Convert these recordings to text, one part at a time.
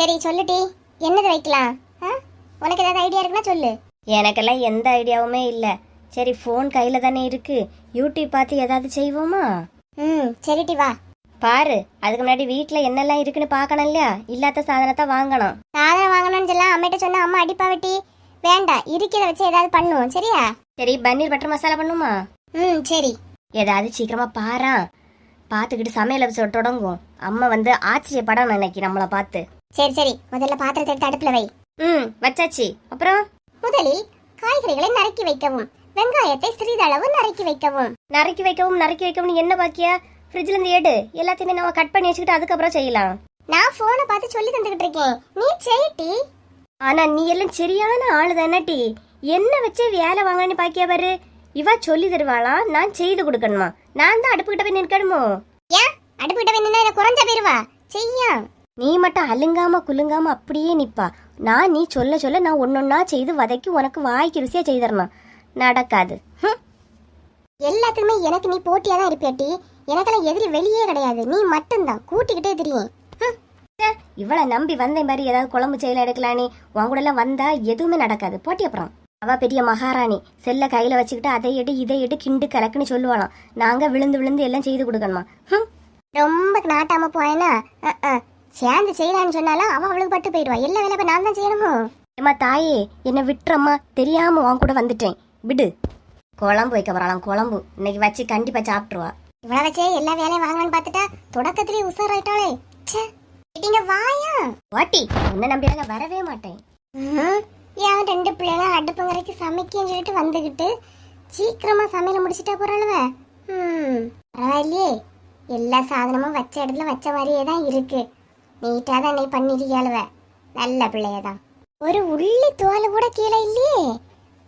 சரி சொல்லுடி என்னது வைக்கலாம்? ஆ? உனக்கு ஏதாவது ஐடியா இருக்குன்னா சொல்லு. எனக்கெல்லாம் எந்த ஐடியாவுமே இல்லை. சரி ஃபோன் கையில் தானே இருக்கு. யூடியூப் பார்த்து ஏதாவது செய்வோமா? ம் சரிடி வா. பாரு அதுக்கு முன்னாடி வீட்டில் என்னெல்லாம் இருக்குன்னு பார்க்கணும் இல்லையா? இல்லாத சாதனத்தை வாங்கணும். சாதனம் வாங்கணும்னு சொல்லலாம். அம்மிட்ட சொன்னா அம்மா அடிப்பா வெட்டி வேண்டாம் இருக்கிறத வச்சு ஏதாவது பண்ணுவோம். சரியா? சரி பன்னீர் பட்டர் மசாலா பண்ணுமா? ம் சரி. ஏதாவது சீக்கிரமா பாரா. பார்த்துக்கிட்டு சமையல் episode தொடங்கும் அம்மா வந்து ஆச்சரியப்படம் நினைக்கி நம்மளை பார்த்து. சரி சரி. முதல்ல பாத்திரத்தை எடுத்து அடுப்புல வை. ம் வச்சாச்சு. அப்புறம்? முதலில் காய்கறிகளை நறுக்கி வைக்கவும் வெங்காயத்தை சிறிதளவு நறுக்கி வைக்கவும். நறுக்கி வைக்கவும் நறுக்கி வைக்கவும் என்ன பாக்கியா? ஃப்ரிட்ஜ்ல இருந்து எடு. எல்லாத்தையுமே நம்ம கட் பண்ணி வச்சுக்கிட்டு அதுக்கப்புறம் செய்யலாம். நான் போனை பார்த்து சொல்லி தந்துகிட்டு இருக்கேன். நீ செய்யட்டி ஆனா நீ எல்லாம் சரியான ஆளு தானட்டி என்ன வச்சு வேலை வாங்கன்னு பாக்கியா பாரு? இவ சொல்லி தருவாளா? நான் செய்து கொடுக்கணுமா? நான் தான் அடுப்புக்கிட்ட போய் நிற்கணுமோ? ஏன்? அடுப்புகிட்ட வேணும்னா எனக்கு குறைஞ்ச போயிருவா? செய்யா. நீ மட்டும் அலுங்காம குலுங்காம அப்படியே நிப்பா. நான் நீ சொல்ல சொல்ல நான் ஒன்னொன்னா செய்து வதக்கி உனக்கு வாய்க்கு ருசியா செய்தரணும் நடக்காது. எல்லாத்துக்குமே எனக்கு நீ போட்டியா தான் இருப்பியாட்டி எனக்கெல்லாம் எதிரி வெளியே கிடையாது. நீ மட்டும்தான். கூட்டிக்கிட்டே தெரியும் இவளை நம்பி வந்தேன் மாதிரி ஏதாவது குழம்பு செய்யல எடுக்கலானே. உன் கூட எல்லாம் வந்தா எதுவுமே நடக்காது. போட்டி அப்புறம். அவ பெரிய மகாராணி. செல்ல கையில வச்சுக்கிட்டு அதை எடு இதை எடு கிண்டு கலக்குன்னு சொல்லுவாளாம். நாங்க விழுந்து விழுந்து எல்லாம் செய்து கொடுக்கணுமா. ரொம்ப நாட்டாம போயனா சேர்ந்து செய்யலான்னு சொன்னாலும் அவ அவளுக்கு பட்டு போயிடுவா. எல்லா வேலை நான் தான் செய்யணுமோ? ஏம்மா தாயே என்ன விட்டுறம்மா. தெரியாம உன் கூட வந்துட்டேன். விடு. குழம்பு வைக்க போறாளாம் குழம்பு. இன்னைக்கு வச்சு கண்டிப்பா சாப்பிட்டுருவா. இவ்வளவு வச்சே எல்லா வேலையும் வாங்கலாம்னு பார்த்துட்டா தொடக்கத்திலேயே உசாராயிட்டாளே. ச்சே இடிங்க வாயா? வாட்டி உன்னை நம்பியால வரவே மாட்டேன். ஏன் ரெண்டு பிள்ளைங்க அடுப்புங்கரைக்கு சமைக்கன்னு சொல்லிட்டு வந்துகிட்டு சீக்கிரமா சமையல முடிச்சிட்டா போறாளுவ ம் பரவாயில்லையே. எல்லா சாதனமும் வச்ச இடத்துல வச்ச மாதிரியே தான் இருக்கு. நீட்டா தான் நீ பண்ணிருக்கியாளுவ நல்ல பிள்ளையதான். ஒரு உள்ளி தோல் கூட கீழே இல்லையே.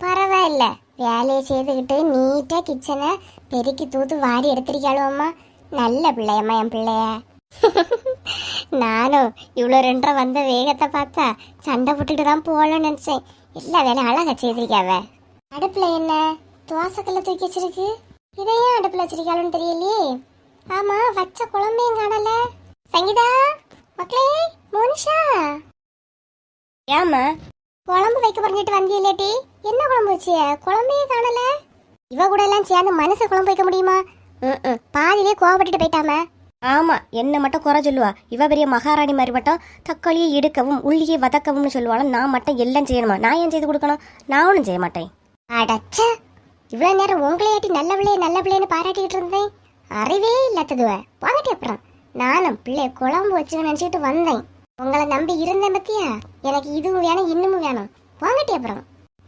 பரவாயில்ல. வேலையை செய்துக்கிட்டு நீட்டாக கிச்சனை பெருக்கி தூத்து வாரி எடுத்திருக்காளுவம்மா நல்ல பிள்ளையம்மா என் பிள்ளைய. நானும் இவ்வளோ ரெண்டரை வந்த வேகத்தை பார்த்தா சண்டை போட்டுட்டு தான் போகலாம்னு நினச்சேன். எல்லா வேலையும் அழகாக செய்திருக்காவ அடுப்பில் என்ன? தோசைக்கல்ல தூக்கி வச்சிருக்கு. இதையும் அடுப்பில் வச்சிருக்காளுன்னு தெரியலையே. ஆமா வச்ச குழம்பையும் காணலை. சங்கீதா? மக்களே மோனிஷா ஏம்மா குழம்பு வைக்க പറഞ്ഞിട്ട് வந்தியலேட்டி என்ன குழம்பு வச்சிய குழம்பையே காணல இவ கூட எல்லாம் சேர்ந்து மனசு குழம்பு வைக்க முடியுமா ம், ம். பாதியிலே கோவப்பட்டுட்டு போயிட்டாம ஆமா என்ன மட்டும் குறை சொல்லுவா இவ பெரிய மகாராணி மாதிரி மட்டும் தக்காளியை எடுக்கவும் உள்ளியை வதக்கவும்னு சொல்லுவாள் நான் மட்டும் எல்லாம் செய்யணுமா நான் ஏன் செய்து கொடுக்கணும் நான் ஒன்றும் செய்ய மாட்டேன் அடச்ச இவ்வளவு நேரம் உங்களையாட்டி நல்ல பிள்ளைய நல்ல பிள்ளைன்னு பாராட்டிக்கிட்டு இருந்தேன் அறிவே இல்லாததுவ வாங்கட்டி அப்புறம் நானும் பிள்ளைய குழம்பு வச்சு நினைச்சிட்டு வந்தேன். உங்களை நம்பி இருந்தேன் பத்தியா? எனக்கு இதுவும் வேணும் இன்னமும் வேணும். வாங்கட்டி அப்புறம்.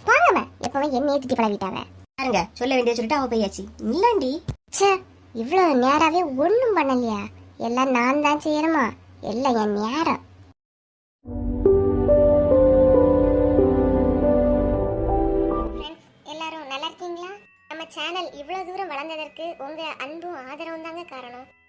வாங்கம எப்பவும் என்ன ஏத்திட்டு பழகிட்டாவ. பாருங்க சொல்ல வேண்டிய சொல்லிட்டு அவ போயாச்சு. இல்லண்டி. ச்சே இவ்வளவு நேராவே ஒண்ணும் பண்ணலையா? எல்லாம் நான் தான் செய்யணுமா? எல்லாம் என் நேரம். எல்லாரும் நல்லா இருக்கீங்களா? நம்ம சேனல் இவ்வளோ தூரம் வளர்ந்ததற்கு உங்க அன்பும் ஆதரவும் தாங்க காரணம்.